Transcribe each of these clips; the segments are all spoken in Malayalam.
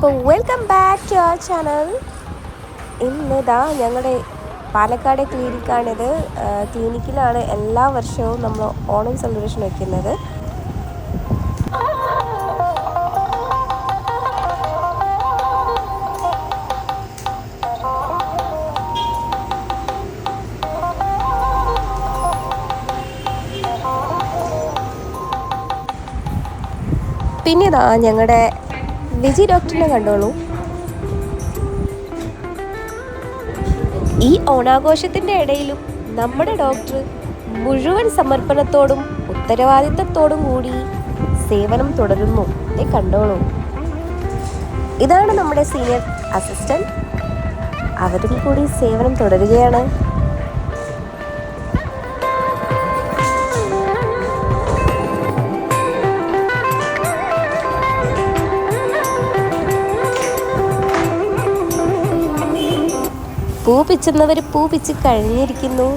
അപ്പോൾ welcome back to our channel ഇന്നിതാ ഞങ്ങളുടെ പാലക്കാട് ക്ലിനിക്കാണിത്. ക്ലിനിക്കിലാണ് എല്ലാ വർഷവും നമ്മൾ ഓണം സെലിബ്രേഷൻ വയ്ക്കുന്നത് പിന്നെ ഇതാ ഞങ്ങളുടെ വിജി ഡോക്ടറിനെ കണ്ടോളൂ. ഈ ഓണാഘോഷത്തിന്റെ ഇടയിലും നമ്മുടെ ഡോക്ടർ മുഴുവൻ സമർപ്പണത്തോടും ഉത്തരവാദിത്തത്തോടും കൂടി സേവനം തുടരുന്നു. കണ്ടോളൂ. ഇതാണ് നമ്മുടെ സീനിയർ അസിസ്റ്റന്റ്. അവരും കൂടി സേവനം തുടരുകയാണ്. പൂ പിച്ചുന്നവർ പൂ പിച്ച് കഴിഞ്ഞിരിക്കുന്നു.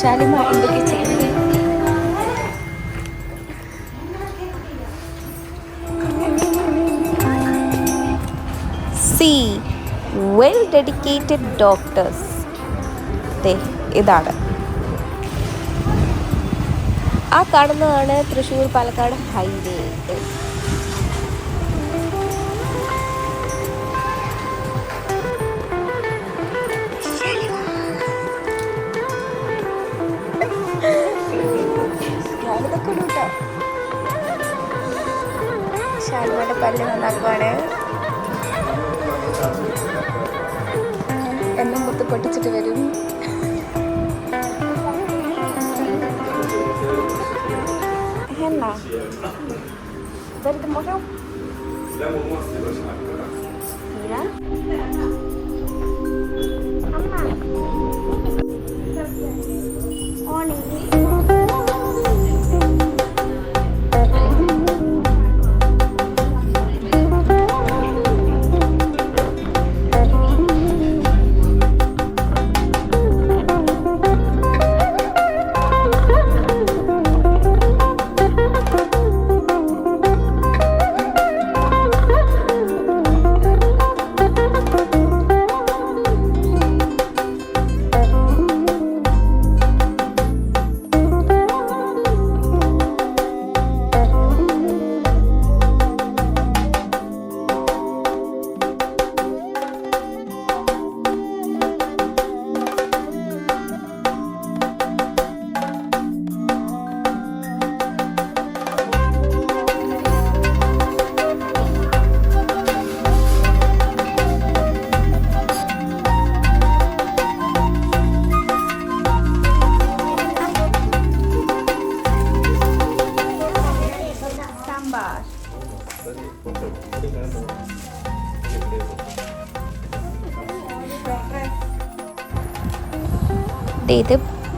ശാലിമ എന്തൊക്കെ ചെയ്യുന്നത്? സി. Well dedicated doctors. ഇതാണ്. ആ കാണുന്നതാണ് തൃശ്ശൂർ പാലക്കാട് ഹൈവേ. എന്നും മുത്ത് പൊട്ടിച്ചിട്ട് വരും. Передамо.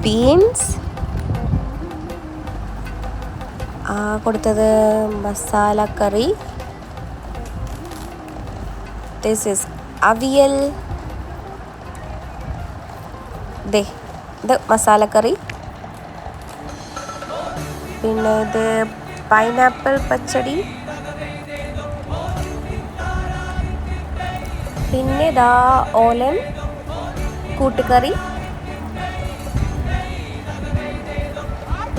ബീൻസ്. കൊടുത്തത് masala curry. This is avial. ദേ ഇത് മസാല കറി. പിന്നെ ഇത് പൈനാപ്പിൾ പച്ചടി. പിന്നെ ഇതാ ഓലൻ കൂട്ടുകറി.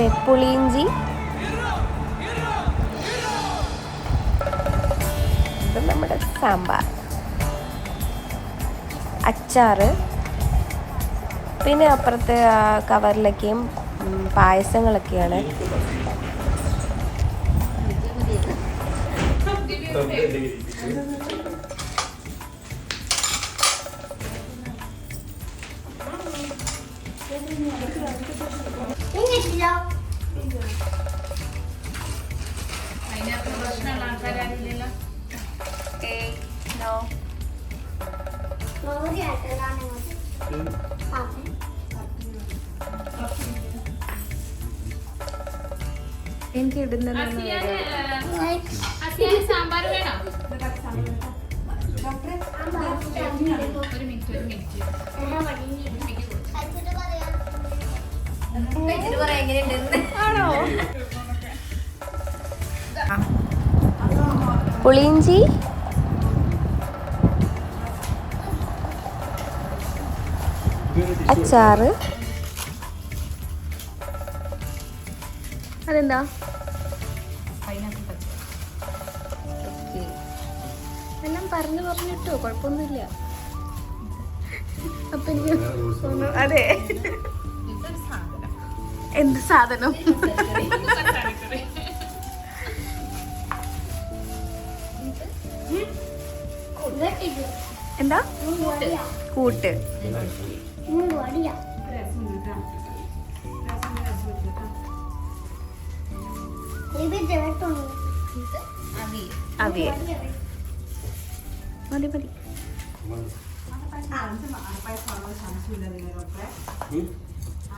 പുളിയിഞ്ചി ഇത് നമ്മുടെ സാമ്പാർ. അച്ചാറ്. പിന്നെ അപ്പുറത്തെ കവറിലൊക്കെയും Thank പായസങ്ങളൊക്കെയാണ്. എനിക്ക് ഇടുന്നത് സാമ്പാർ പുളിയിഞ്ചി അച്ചാറ്. അതെന്താ? ഓക്കേ. എല്ലാം പറഞ്ഞു പറഞ്ഞിട്ടോ കുഴപ്പമൊന്നുമില്ല. അപ്പൊ എനിക്ക് അതെ. എന്ത് സാധനം? എന്താ? കൂട്ട്. മതി മതി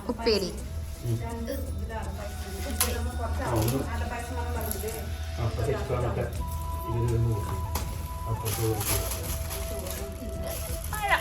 ഉപ്പേരി ആ പപ്പടം മതി മതി സാമ്പാറിന്റെ കയ്യിലാരെ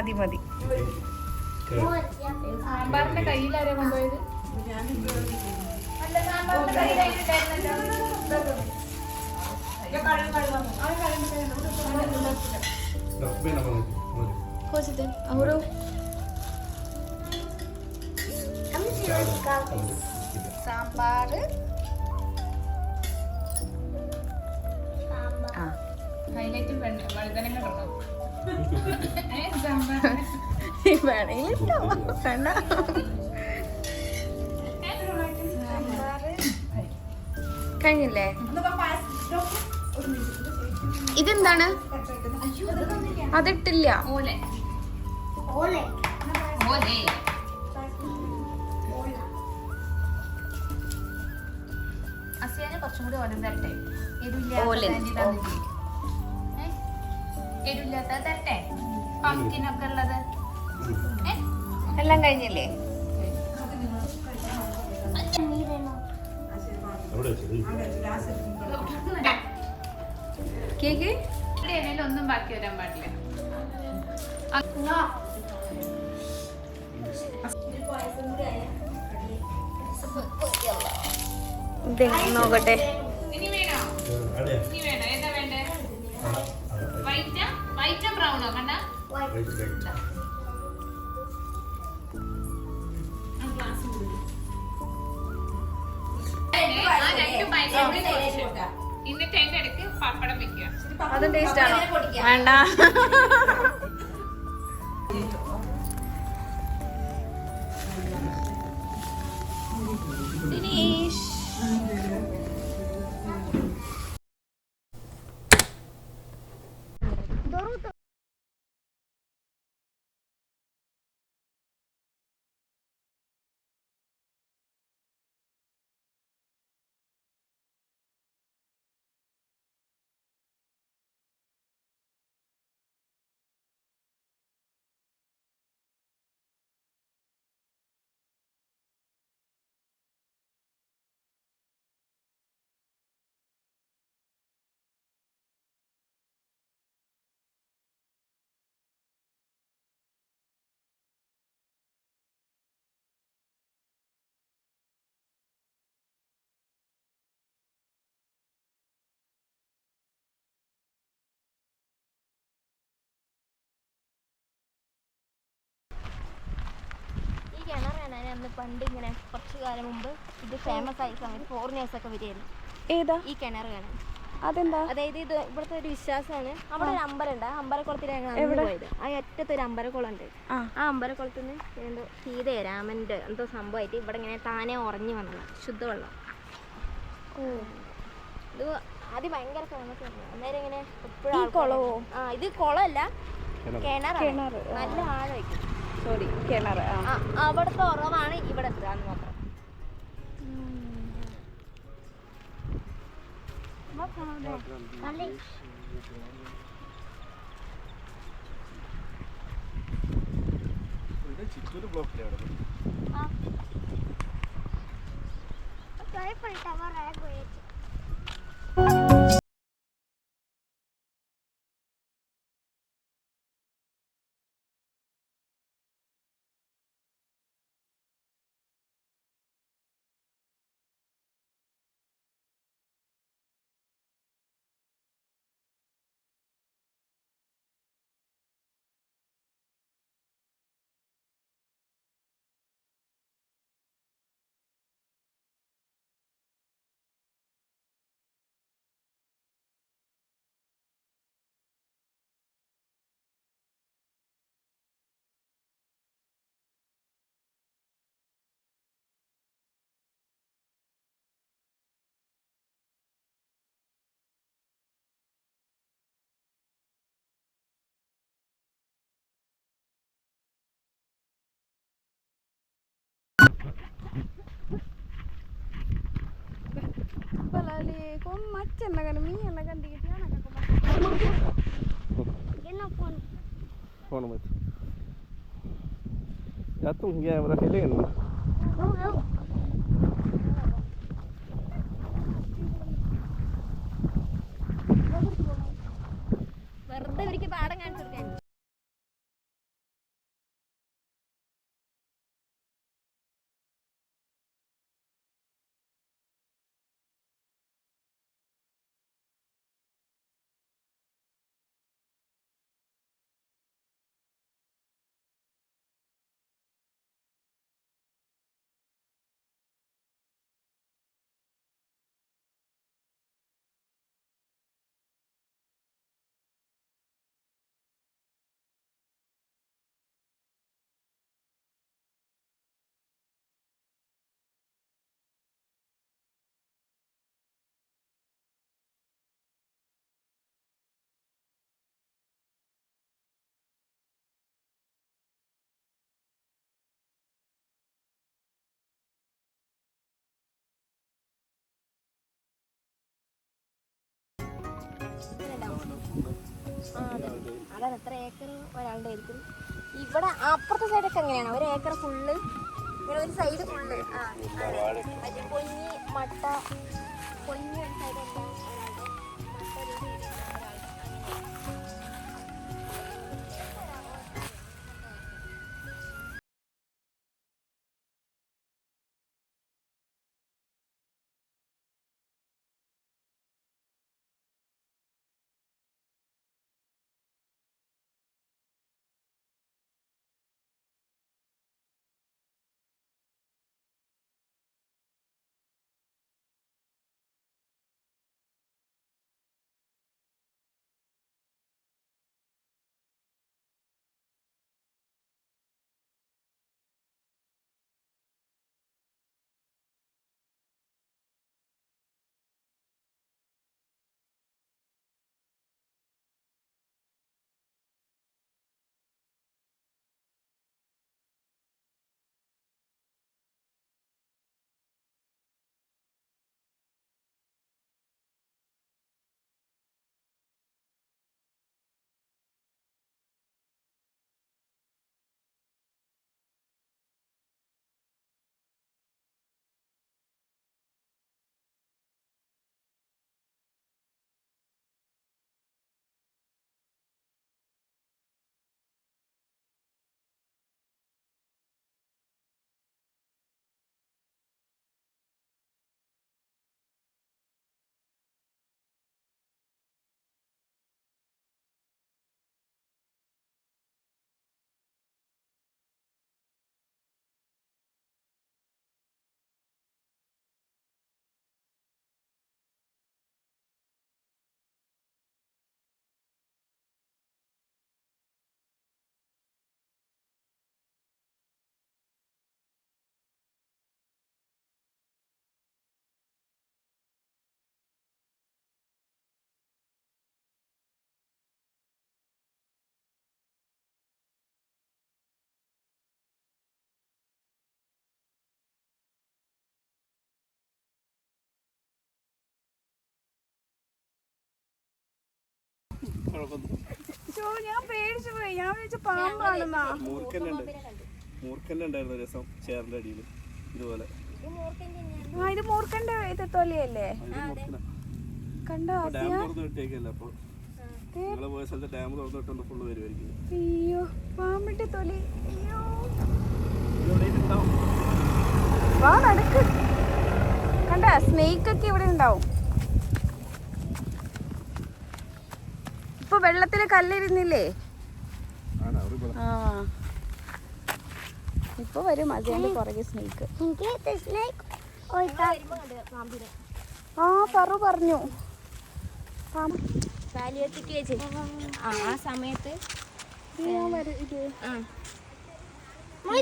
കയ്യിലായിട്ടുണ്ടായിരുന്നല്ലോ മതി. സാമ്പാറ്. സാമ്പാർ ആ ഹൈലൈറ്റ് വഴുതനങ്ങ വേണ്ട കഴിഞ്ഞില്ലേ? ഇതെന്താണ്? അതിട്ടില്ല. ഓലെ. അസിയാനെ കുറച്ചും കൂടി ഓലം. തരട്ടെ ഓലൻ. എരിവില്ലാത്ത തരട്ടെ? പംകിനൊക്കെ ഉള്ളത് ഏ? എല്ലാം കഴിഞ്ഞില്ലേ? കേക്ക്? ഇവിടെ ഒന്നും ബാക്കി വരാൻ പാടില്ല. നോക്കട്ടെ. ഇനി വേണോ? ഇനി വേണോ? എന്താ വേണ്ടേ? വൈറ്റാ വൈറ്റാ ബ്രൗണോ കണ്ട? എന്നിട്ട് അതിന്റെ അടുത്ത് പപ്പടം വെക്കുക. അത് ടേസ്റ്റ് ആണോ? വേണ്ട. കിണറാണ് അന്ന് പണ്ട് ഇങ്ങനെ കുറച്ച് കാലം മുമ്പ് ഇത് ഫേമസ് ആയ സമയത്ത് ഫോറിനേഴ്സ് ഒക്കെ വരുമായിരുന്നു ഏതാ? ഈ കിണർ കാണാൻ. അതെന്താ? അതായത് ഇത് ഇവിടുത്തെ ഒരു വിശ്വാസമാണ്. അവിടെ ഒരു അമ്പലം ഉണ്ട്. ആ അന്ന് പോയത്. ആ അറ്റത്ത് ഒരു അമ്പലക്കുളം ഉണ്ട് ആ. അമ്പലക്കുളത്തിൽ നിന്ന് എന്തോ സീതയോ രാമന്റെ എന്തോ സംഭവമായിട്ട് ഇവിടെ ഇങ്ങനെ താനെ ഉറഞ്ഞു വന്നതാണ് ശുദ്ധവെള്ളം. ഓ. ഇത് ആദ്യം ഭയങ്കര ഫേമസ് ആയിരുന്നു. അന്നേരം ഇങ്ങനെ എപ്പോഴും ഈ കുളമോ? ആ ഇത് കുളമല്ല. കിണറാണ്. കിണറ്, നല്ല ആഴം വയ്ക്കും സോറി കിണർ അവിടുത്തെ ഉറവാണ് ഇവിടെ എത്തുക മാത്രം ചിറ്റൂര് ബ്ലോക്കിലെ അവിടെ ഫോൺ വെച്ച് Jatuh dia berapa kali വെറുതെ ഇവർക്ക് പാടം കാണിച്ചു അതാണ് എത്ര ഏക്കർ ഒരാളുടെ ആയിരിക്കും ഇവിടെ അപ്പുറത്തെ സൈഡൊക്കെ എങ്ങനെയാണ് ഒരു ഏക്കർ ഫുള്ള് ഇവിടെ ഒരു സൈഡ് ഫുള്ള് ആ. മറ്റേ പൊന്നി മട്ട പൊന്നി ഞാൻ പേടിച്ചു പോയി. ഞാൻ വിളിച്ച പാമ്പാണെന്നാ. മൂർഖന്നെ ഉണ്ട്. മൂർഖന്നെ ഉണ്ടായിരുന്നു ഒരു ദിവസം ചേറിന്റെ അടിയിൽ ഇതുപോലെ. ആ ഇത് മൂർഖന്റെ ഇത് തൊലിയല്ലേ? കണ്ടോ ഡാം തുറന്ന് വിട്ടേക്കല്ല അപ്പൊ? നിങ്ങൾ പോയ സ്ഥലത്ത് ഡാം തുറന്ന് വിട്ടോണ്ട് ഫുള്ള് വരുമായിരിക്കും അയ്യോ പാമ്പിന്റെ തൊലി. അയ്യോ. ഇവിടെ ഉണ്ടാവും വാ നടക്ക്. കണ്ട സ്നേക്ക് ഒക്കെ ഇവിടെ ഉണ്ടാവും. ഇപ്പൊ വെള്ളത്തിൽ കല്ലിരുന്നില്ലേ ആ ഇപ്പൊ വരും അതിന്റെ പുറകെ സ്നേക്ക് ആ പറു പറഞ്ഞു ആ ആ സമയത്ത്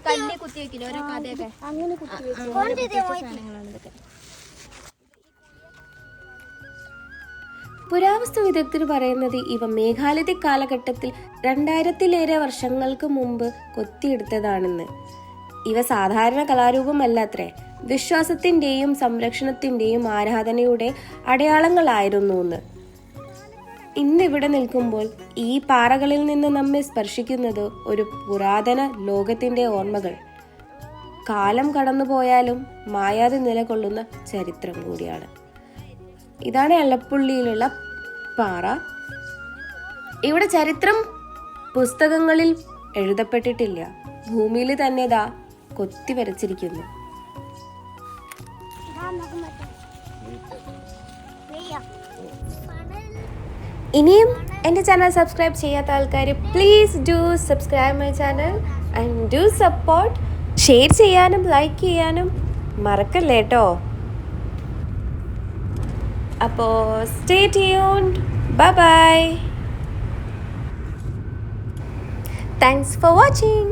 കല്ല് കുത്തി വെക്കില്ല ഓരോ കഥയൊക്കെ അങ്ങനെ കുത്തി വെച്ചു സാധനങ്ങളാണ് പുരാവസ്തു വിദഗ്ധർ പറയുന്നത് ഇവ മേഘാലയ കാലഘട്ടത്തിൽ രണ്ടായിരത്തിലേറെ വർഷങ്ങൾക്ക് മുമ്പ് കൊത്തിയെടുത്തതാണെന്ന്. ഇവ സാധാരണ കലാരൂപമല്ലത്രേ വിശ്വാസത്തിന്റെയും സംരക്ഷണത്തിന്റെയും ആരാധനയുടെ അടയാളങ്ങളായിരുന്നു എന്ന് ഇന്നിവിടെ നിൽക്കുമ്പോൾ ഈ പാറകളിൽ നിന്ന് നമ്മെ സ്പർശിക്കുന്നത് ഒരു പുരാതന ലോകത്തിന്റെ ഓർമ്മകൾ. കാലം കടന്നുപോയാലും മായാതെ നിലകൊള്ളുന്ന ചരിത്രം കൂടിയാണ്. ഇതാണ് എളപ്പുള്ളിയിലുള്ള പാറ. ഇവിടെ ചരിത്രം പുസ്തകങ്ങളിൽ എഴുതപ്പെട്ടിട്ടില്ല. ഭൂമിയിൽ തന്നെ ഇതാ കൊത്തി വരച്ചിരിക്കുന്നു. ഇനിയും എന്റെ ചാനൽ സബ്സ്ക്രൈബ് ചെയ്യാത്ത ആൾക്കാർ please do subscribe my channel and do support. Share ചെയ്യാനും ലൈക്ക് ചെയ്യാനും മറക്കല്ലേ കേട്ടോ? അപ്പോൾ stay tuned bye bye thanks for watching